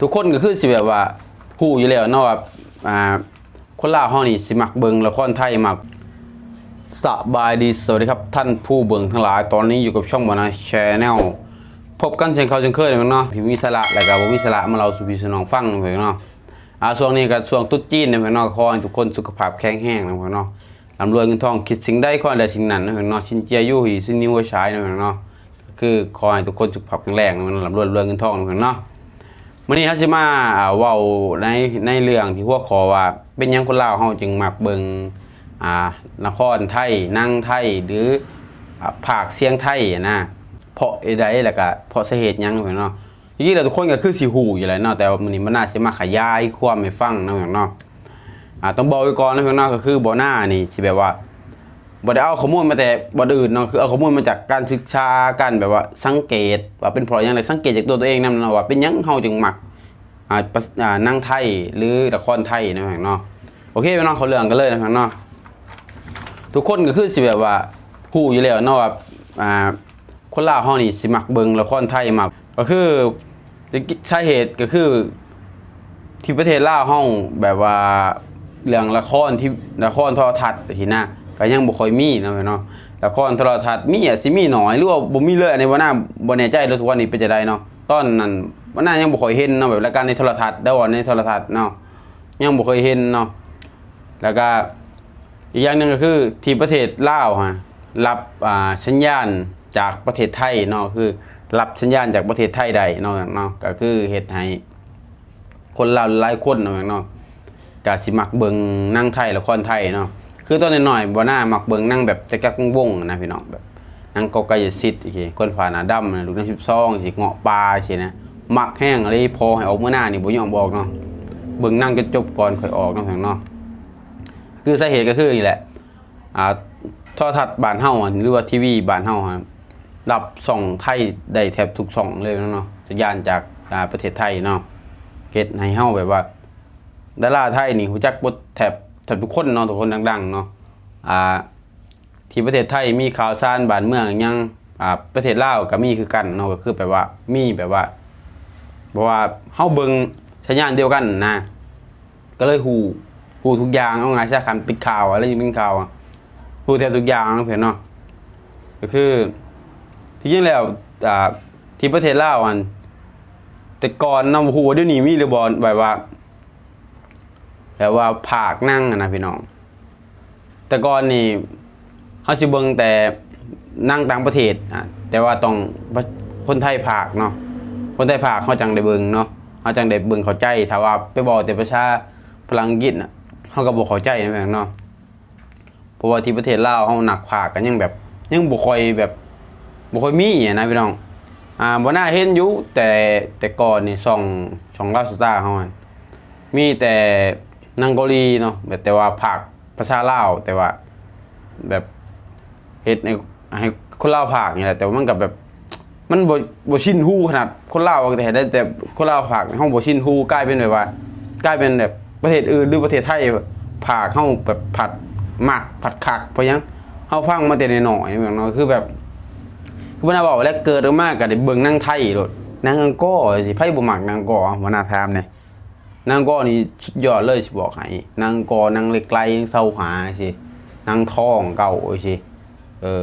ทุกคนก็คือสิแบบว่าฮู้อยู่แล้วเนาะว่าอ่าคนลาวเฮานี่สิมักเบิงละครไทยมักสบายดีสวัสดีครับท่านผู้เบิงทั้งหลาย ตอนนี้อยู่กับช่องบนาแชนแนลพบกันเช่นเคยเช่นเคยเนาะพี่มีสาระแล้วก็บ่มีสาระมาเราสู่พี่สู่น้องฟังเพิ่นเนาะอ่าช่วงนี้ก็ช่วงตุ๊ดจีนเพิ่นเนาะขอให้ทุกคนสุขภาพแข็งแรงนะเพิ่นเนาะร่ำรวยเงินทองคิดสิ่งใดขอให้ได้สิ่งนั้นนะเพิ่นเนาะชินเจียยู่หีซินนิวใชายนะเพิ่นเนาะคือขอให้ทุกคนสุขภาพแข็งแรงนะเพิ่นร่ำรวยรวยเงินทองนะเพิ่นเนาะ มื่อนี้เขาจะมาอ่าเว้าในในเรื่องที่หัวขอว่า เป็นยังคนลาวเฮาจึงมักเบิงอ่านครไทยนั่งไทยหรืออ่าภาคเสียงไทยนะเพราะอ้ใดแล้วก็เพราะสาเหตุยังเพิ่นเนาะจริงๆแล้วทุกคนก็คือสิฮู้อยู่แล้วเนาะแต่ว่ามื้อนี้มันน่าสิมาขยายความให้ฟังนะเพิ่นเนาะอ่าต้องบอกไว้ก่อนนะเพิ่นเนาะก็คือบ่หน้านี่สิแบบว่า บ่ได้เอาข้อมูลมาแต่บ่อนอื่นเนาะคือเอาข้อมูลมาจากการศึกษาการแบบว่าสังเกต ว่าเป็นเพราะหยังไงสังเกตจากตัวตัวเองนำเนาะว่าเป็นหยังเฮาจึงมักอ่าปะอ่าหนั่งไทยหรือละครไทยนะพี่น้องเนาะโอเคพี่น้องเขาเรื่องกันเลยนะพี่น้องเนาะทุกคนก็คือสิแบบว่าฮู้อยู่แล้วเนาะว่าอ่าคนลาวเฮานี่สิมักเบิ่งละครไทยมักก็คือสาเหตุก็คือที่ประเทศลาวเฮาแบบว่าเรื่องละครที่ละครโทรทัศน์ทีน่ะ ก็ยังบ่ค่อยมีนะพี่เนาะละครโทรทัศน์มีอะสิมีน้อยหรือว่าบ่มีเลยอันนี้ว่าน่าบ่แน่ใจเลยทุกวันนี้เป็นจังได้เนาะตอนนั้นว่าน่ายังบ่ค่อยเห็นเนาะแบบรายการในโทรทัศน์ได้ว่าในโทรทัศน์เนาะยังบ่เคยเห็นเนาะแล้วก็อีกอย่างหนึ่งก็คือที่ประเทศลาวฮะรับอ่าสัญญาณจากประเทศไทยเนาะคือรับสัญญาณจากประเทศไทยได้เนาะเนาะก็คือเฮ็ดให้คนลาวหลายคนเนาะเนาะก็สิมักเบิ่งนั่งไทยละครไทยเนาะ คือตอนน้อยๆบ่น่ามักเบิ่งนั่งแบบจักจักวงๆนะพี่น้องแบบนั่งกอกายสิทธิ์อีกทีคนผ่าหน้าดำนะลูกน้ำ12สิเงาะปลาสินะมักแห้งอะไรพอให้ออกมื้อหน้านี่บ่ยอมบอกเนาะเบิ่งนั่งจนจบก่อนค่อยออกเนาะพี่น้องเนาะคือสาเหตุก็คือนี่แหละอ่าโทรทัศน์บ้านเฮาอะหรือว่าทีวีบ้านเฮาอะรับส่องไทยได้แทบทุกช่องเลยเนาะสัญญาณจากอ่าประเทศไทยเนาะเฮ็ดให้เฮาแบบว่าดาราไทยนี่ฮู้จักบ่แทบ ทบทุกคนเนาะทุกคนดังๆเนาะอ่าที่ประเทศไทยมีข่าวสารบ้านเมืองยังอ่าประเทศลาวก็มีคือกันเนาะก็คือแบบว่ามีแบบว่าบอกว่าเฮาเบิ่งสัญญาณเดียวกันนะ ก็เลยฮู้ฮู้ทุกอย่างเอาไงซะคันปิดข่าวอะไรยังเป็นข่าวอะฮู้แทบทุกอย่างเพิ่นเนาะก็คือที่จริงแล้วอ่าที่ประเทศลาวอันแต่ก่อนเนาะหัวาเดี๋ยวนี้มีหรือบอลแบบว่า แบบว่าผากนั่งนะพี่น้อง แต่ก่อนนี่เขาจะเบิ่งแต่นั่งต่างประเทศอะแต่ว่าต้องคนไทยผากเนาะคนไทยผากเขาจังได้เบิ่งเนาะเขาจังได้เบิ่งเข้าใจถ้าว่าไปบอกแต่ประชาพลังกฤษน่ะเขาก็บ่เข้าใจนะพี่น้องเนาะเพราะว่าที่ประเทศลาวเขาหนักผากกันยังแบบยังบ่ค่อยแบบบ่ค่อยมีอะนะพี่น้องอ่าบ่น่าเห็นอยู่แต่แต่ก่อนนี่ช่องช่องลาวสตาร์เฮามีแต่ นังโกลีเนาะแบบแต่ว่าภาคภาษาลาวแต่ว่า แบบเฮ็ดให้ให้คนลาวภาคนี่แหละแต่ว่ามันก็แบบ มันบ่บ่ชินฮู้ขนาดคนลาวแต่ได้แต่คนลาวภาคเฮาบ่ชินฮู้กลายเป็นแบบว่ากลายเป็นแบบประเทศอื่นหรือประเทศไทยภาคเฮาแบบผัดหมักผัดคักเพราะยังเฮาฟังมาแต่น้อยๆอย่างเนาะคือแบบคือบ่น่าบอกว่าแล้วเกิดมาก็ได้เบิ่งนังไทยโลดนังอังกอสิไผบ่มักนังกอบ่น่าถามเนี่ย นังอังกอนี่สุดยอดเลยสิบอกให้นังอังกอนังเล็กไกลยังเศร้าหาสินังทองเก่าสิเออ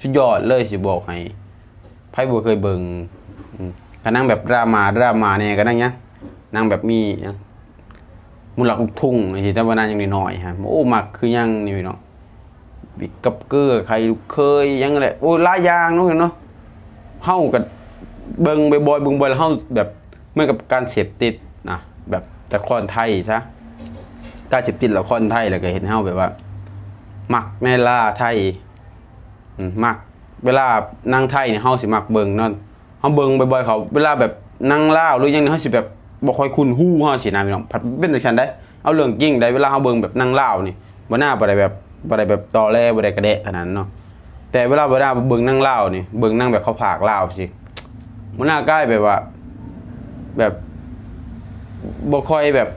สุดยอดเลยสิบอกให้ไผบ่เคยเบิ่งก็นั่งแบบรามาดรามาเนี่ยก็หนังเนี้ยนังแบบมีมูลหลักลูกทุ่งสิแต่ว่านั้นยังน้อยๆฮะโอ้มักคือยังนี่พี่น้องบิกับเกลือใครลูกเคยยังแหละโอ้ลายยางเนาะเนาะเฮากับเบิ่งบ่อยๆเบิ่งบ่อยแล้วเฮาแบบเหมือนกับการเสพติดนะ แบบละครไทยซะการเสพติดละครไทยแล้วก็เห็นเฮาแบบว่า มักในล่าไทยมักเวลานางไทยเนี่ยเฮาสิมักเบิ่งเนาะเฮาเบิ่งบ่อยๆเขา เวลาแบบนางลาวหรือยังเนี่ยเฮาสิแบบบ่ค่อยคุ้นฮู้เฮาสินะพี่น้องพัดเป็นจังซั่นได้ เอาเรื่องจริงได้เวลาเฮาเบิ่งแบบนางลาวนี่บ่น่าบ่ได้แบบบ่ได้แบบตอแลบ่ได้กระเดะขนาดนั้นเนาะแต่เวลาเวลาเบิ่งนางลาวนี่เบิ่งนางแบบเขาผากลาวสิมันน่าใกล้แบบว่า แบบ บ่ค่อยแบบ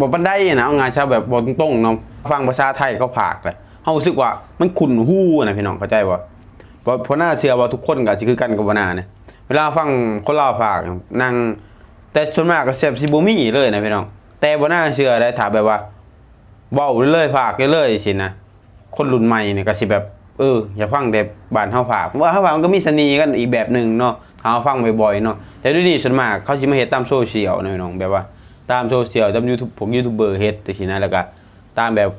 บ่ปานใดนะเอางานชาวแบบบ่ตรงๆเนาะฟังภาษาไทยเขาผากเลยเฮารู้สึกว่ามันคุ้นฮู้นะพี่น้องเข้าใจบ่าะเพราะน่าเชื่อว่าทุกคนก็สิคือกันกับบ่น่าเนี่ยเวลาฟังคนลาวผากนางแต่ส่วนมากก็แซ่บสิบ่มีเลยนะพี่น้อง แต่บ่น่าเชื่อได้ถามแบบว่าเว้าเลยๆภาคเลยๆสินะคนรุ่นใหม่เนี่ยก็สิแบบเอออย่าฟังแต่บ้านเฮาภาคว่าเฮาภาคมันก็มีเสน่ห์กันอีกแบบหนึ่งเนาะเฮาฟังบ่อยๆเนาะแต่ดี๋ยนี้ส่วนมากเขาสิมาเฮ็ดตามโซเชียลนะพี่น้องแบบว่าตามโซเชียลตาม YouTube ผมยูทูบเบอร์เฮ็ดจังซี่นแล้วก็ตามแบบ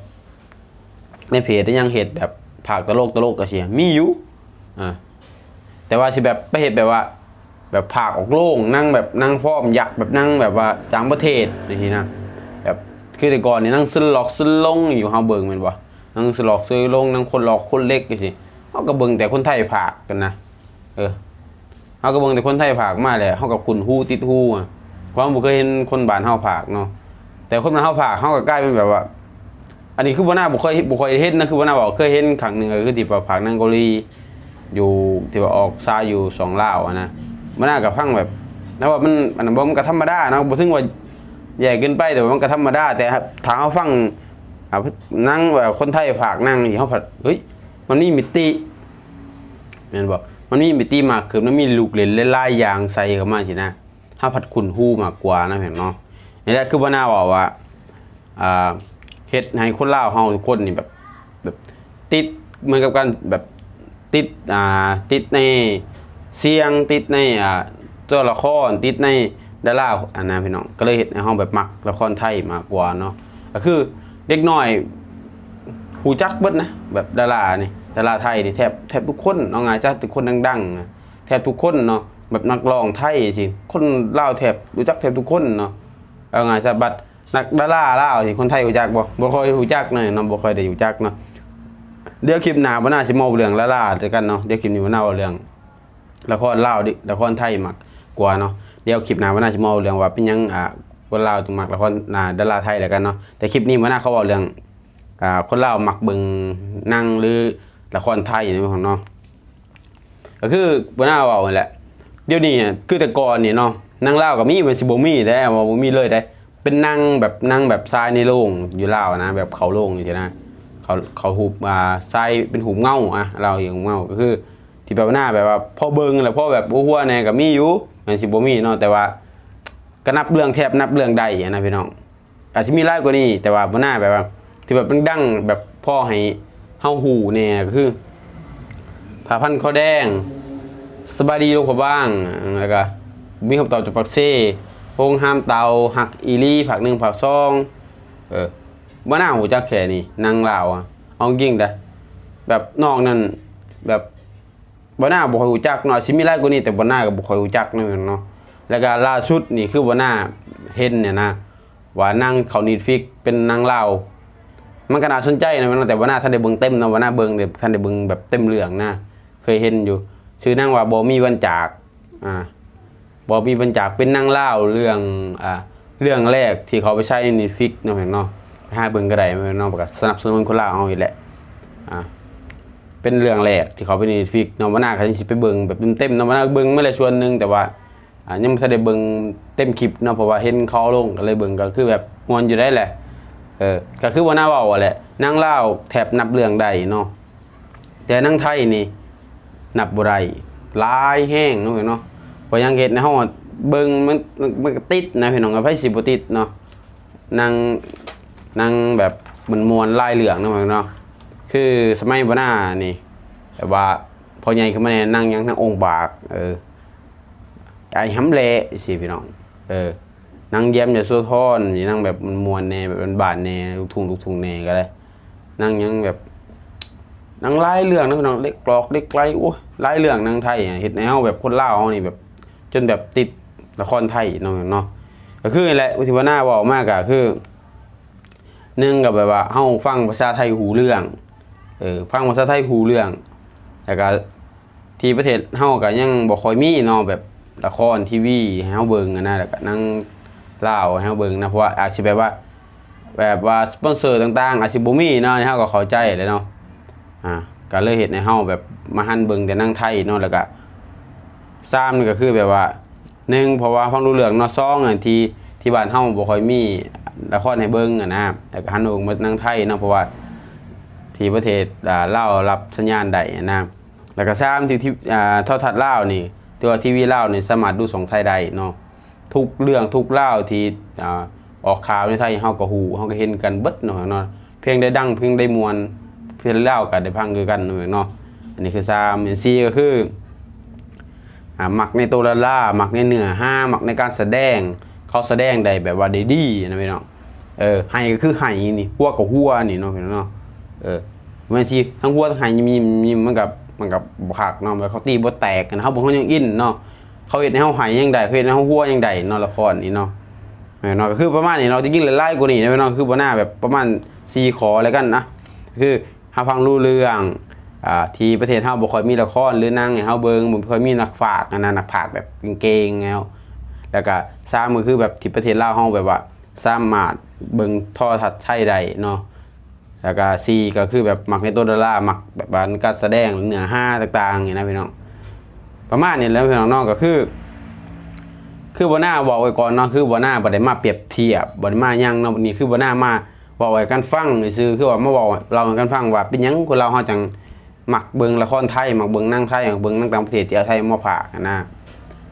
ในเพจยังเฮ็ดแบบภาคตลกตลกก็สิมีอยู่อ่าแต่ว่าสิแบบไปเห็ดแบบว่า แบบผากออกโล่งนั่งแบบนั่งฟอร์มยักษ์แบบนั่งแบบว่าต่างประเทศอย่างนี้นะแบบคือแต่ก่อนนี่นั่งซึนหลอกซึนลงอยู่เฮาเบิ่งแม่นบ่นั่งซึนหลอกซึนลงนั่งคนหลอกคนเล็กจังซี่เฮาก็เบิ่งแต่คนไทยผากกันนะเออ เฮาก็เบิ่งแต่คนไทยผากมาแหละเฮาก็คุ้นหูติดหูอะความบ่เคยเห็นคนบ้านเฮาผากเนาะแต่คนบ้านเฮาผากเฮาก็กลายเป็นแบบว่า อันนี้คือบ่น่าบ่เคยบ่เคยเห็นนะคือบ่น่าบอกเคยเห็นครั้งหนึงก็คือที่ว่าผากนางเกาหลีอยู่ที่ว่าออกซาอยู่สองลาวอะนะมันน่ากับพังแบบแล้วว่ามันอันนั้นบ่มันก็ธรรมดานะบ่ถึงว่าแย่เกินไปแต่ว่ามันก็ธรรมดาแต่ทาเฮาฟังอ่านั่งแบบคนไทยภาคนั่งนี่เฮาผัดเฮ้ยมันมีมิติแม่นบ่ มันมีมิติมากคือมันมีลูกเล่นหลายๆอย่างใส่เข้ามาสินะเฮาผัดคุ้นฮู้มากกว่านะแม่นเนาะนี่แหละคือบ่าน่าบอกว่าอ่าเฮ็ดให้คนลาวเฮาทุกคนนี่แบบแบบติดเหมือนกับการแบบติดอ่าติดในเสียงติดในอ่าตัวละครติดในดาราอันนั้นพี่น้องก็เลยเห็นในห้องแบบมักละครไทยมากกว่าเนาะก็คือเด็กน้อยหูจักเบิดนะแบบดารานี่ ดาราไทยนี่แทบแทบทุกคนเอาไงจ้าทุกคนดังๆนะแทบทุกคนเนาะแบบนักร้องไทยสิคนลาวแทบรู้จักแทบทุกคนเนาะเอาไงจ้าบัดนักดาราลาวสิคนไทยรู้จักบ่บ่ค่อยรู้จักเนาะเนาะบ่ค่อยได้รู้จักเนาะเดี๋ยวคลิปหน้าบ่น่าสิเมาเรื่องละลาด้วยกันเนาะเดี๋ยวคลิปนี้บ่น่าเรื่องละครลาวดิละครไทยมักกว่าเนาะเดี๋ยวคลิปหน้าบ่น่าสิเมาเรื่องว่าเป็นยังอ่าคนลาวถึงมักละครอ่าดาราไทยแล้วกันเนาะแต่คลิปนี้บ่น่าเขาเว้าเรื่องอ่าคนลาวมักเบิ่งนั่งหรือ ละครไทยนี่ของเนาะก็คือบ่น่าเว้านั่นแหละ เดี๋ยวนี้คือแต่ก่อนนี่เนาะนังลาวก็มีมันสิบ่มีได้ว่าบ่มีเลยได้ เป็นนังแบบนังแบบทรายในโรงอยู่ลาวนะ แบบเขาโรงนี่สินะเขาเขาหูบอ่าทรายเป็นหูบเงาอะเราอย่างหูเงาก็คือ ที่แบบหน้าแบบว่าพ่อเบิงแหละพ่อแบบหัวๆแน่ก็มีอยู่มันสิบ่มีเนาะแต่ว่าก็นับเรื่องแทบนับเรื่องใดอะนะพี่น้องอาจจะมีหลายกว่านี้แต่ว่าบ่หน้าแบบว่าที่แบบมันดังแบบพ่อให้ เฮาหูแน่ก็คือผ่าพันข้าวแดง สบายดีลูกพ่อบ้างแล้วก็มีคำตอบจากปักเซ่โฮงห้ามเตาหักอีลี่ผักหนึ่งผักซองเออบ่น่าหูจักแค่นี้นางลาวอะเอาจริงๆเด้แบบนอกนั้นแบบบ่น่าบ่ค่อยหูจักเนาะสิมีหลายกว่านี้แต่บ่น่าก็บ่ค่อยหูจักนั่นเนาะแล้วก็ล่าสุดนี่คือบ่น่าเห็นเนี่ยนะว่านางเขานีดฟิกเป็นนางลาว มันก็น่าสนใจนะพี่น้องแต่ว่าหน้าท่านได้เบิ่งเต็มนะว่าหน้าเบิ่งเดี๋ยท่านได้เบิ่งแบบเต็มเรื่องนะเคยเห็นอยู่ ชื่อนางว่าบ่มีวันจากอ่าบ่มีวันจากเป็นนางเล่าเรื่องอ่าเรื่องแรกที่เขาไปใช้ใน Netflix เนาะพี่น้องหาเบิ่งก็ได้พี่น้องประกาศสนับสนุนคนล่าเอาอีกแหละอ่าเป็นเรื่องแรกที่เขาไปใน Netflix เนาะว่าหน้าเขาสิไปเบิ่งแบบเต็มๆเนาะว่าหน้าเบิ่งไม่ละส่วนหนึงแต่ว่าอ่ายังบ่ทันได้เบิ่งเต็มคลิปเนาะเพราะว่าเห็นเขาลงก็เลยเบิ่งก็คือแบบมวนอยู่ได้แหละ เออก็คือว่าหน้าเว้าอะแหละนางเลาแทบนับเรื่องใดเนาะแต่นางไทยนี่นับบ่ได้ลายแห้งเนาะเนาะพราะยังเฮ็ดในห้องเบิ่งมันมันติดนะพี่น้องก็ไผสิบ่ติดเนาะนางนางแบบมันมวนลายเหลืองเนาะเนาะคือสมัยบ่หน้านี่แบบว่าพอใหญ่ขึ้นมาเนี่ยนั่งยังทั้งองค์บาก เออไอ้ห้ำเละสิพี่น้อง เออ นางเยี่ยมจะสู้ทอนนี่นั่งแบบมันมวนแน่แบบมันบานแน่ลูกทุ่งลูกทุ่งแน่ก็ได้นั่งยังแบบนางไล่เรื่องนะน้องเล็กกรอกเล็กไกลโอ้ยไล่เรื่องนางไทยอะเฮ็ดแนวแบบคนเลาเฮานี่แบบ จนแบบติดละครไทยเนาะเนาะก็คือนี่แหละอุทิวนาบอกมากก็คือหนึ่องกับแบบว่าเฮาฟังภาษาไทยหูเรื่องเออฟังภาษาไทยหูเรื่องแล้วก็ที่ประเทศเฮาก็ยังบ่ค่อยมีเนาะแบบละครทีวีให้เฮาเบิ่งอะนะแล้วก็นั่ง ล่าให้เราเบิ่งนะเพราะว่าอาจสิแบบว่า แบบว่าสปอนเซอร์ต่างๆอาจสิบ่มีเนาะเฮาก็เข้าใจเลยเนาะอ่าก็เลยเฮ็ดให้เฮาแบบมาหันเบิ่งแต่นั่งไทยเนาะแล้วก็3นี่ก็คือแบบว่าหนึ่งเพราะว่าฟังรู้เรื่องเนาะสองอะที่ที่บ้านเฮาบ่ค่อยมีละครให้เบิ่งอะนะแล้วก็หันมาเบิ่งมานังไทยเนาะเพราะว่าที่ประเทศอ่าลาวรับสัญญาณได้นะแล้วก็3ที่ที่อ่าโทรทัศน์ลาวนี่ตัวทีวีลาวนี่สามารถดูสองไทยได้เนาะ ทุกเรื่องทุกเล่าที่ออกข่าวในไทยเฮาก็ฮู้เฮาก็เห็นกันเบิดเนาะเนาะเพลงได้ดังเพลงได้มวนเพลงเล่าวก็ได้พังคือกันเนาะอันนี้คือ3อัน4ก็คืออ่าหมักในตัวละล่าหมักในเนื้อห้าหมักในการแสดงเขาแสดงได้แบบว่าได้ดีนะพี่น้องเออไห้ก็คือไห้นี่หัวกับหัวนี่เนาะพี่น้องเนาะเออมันสิทั้งหัวทั้งไห้ยิ้มยิ้มมันกับมันกับบักเนาะแบบเขาตีบ่แตกกันเฮาบ่เฮายังอินเนาะ เขาเฮ็ดให้เฮาไห้ยังได้เขาเฮ็ดให้เฮาหัวยังได้เนาะละครนี่เนาะเออเนาะก็คือประมาณนี้เนาะจริงๆหลายกว่านี้นะพี่น้องคือบ่น่าแบบประมาณ4ขอแล้วกันนะคือเฮาฟังรู้เรื่องอ่าที่ประเทศเฮาบ่ค่อยมีละครหรือนังให้เฮาเบิ่งบ่ค่อยมีนักฝากนนั้นนักฝากแบบเก่งๆแล้วแล้วก็สามก็คือแบบที่ประเทศลาวเฮาแบบว่าสามารถเบิ่งโทรทัศน์ไทยได้เนาะแล้วก็สี่ก็คือแบบมักในตัวดารามักแบบว่าการแสดงเนื้อหาต่างๆอย่างนี้นะพี่น้อง ประมาณนี้แล้วพี่น้องก็คือ คือบ่หน้าบอกไว้ก่อนเนาะคือบ่หน้าบ่ได้มาเปรียบเทียบบ่ได้มายังเนาะนี่คือบ่หน้ามาบอกไว้กันฟังซื่อคือว่ามาบอกเราให้กันฟังว่าเป็นหยังคนเราเฮาจังมักเบิ่งละครไทยมักเบิ่งนั่งไทยมักเบิ่งนั่งต่างประเทศที่เอาไทยมาพากันนะ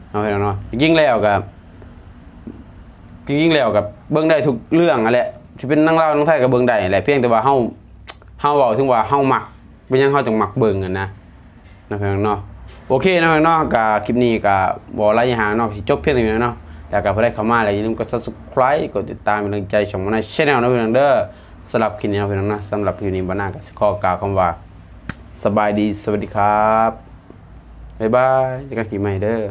เอาให้เนาะจริงแล้วก็จริงแล้วก็เบิ่งได้ทุกเรื่องนั่นแหละที่เป็นนั่งเล่านั่งไทยก็เบิ่งได้แหละเพียงแต่ว่าเฮาเฮาเว้าถึงว่าเฮามักเป็นหยังเฮาจังมักเบิ่งกันนะนะเพื่อนเนาะ โอเคนะเพื่อนาะกับคลิปนี้กับบอไรอย่างหางเนาะสิจบเพียงเท่านี้เนาะแต่กับเพื่อนเข้ามาแล้วอย่าลืมกด subscribe กดติดตามเป็นกำลังใจช่องมันในช่องนะเพื่อนเด้อสำหรับคลิปนี้นะเพื่อนนะสำหรับคลิปนี้บ้านากับข้อกล่าวคำว่า สบายดีสวัสดีครับบ๊ายบายเจอกันคลิปใหม่เด้อ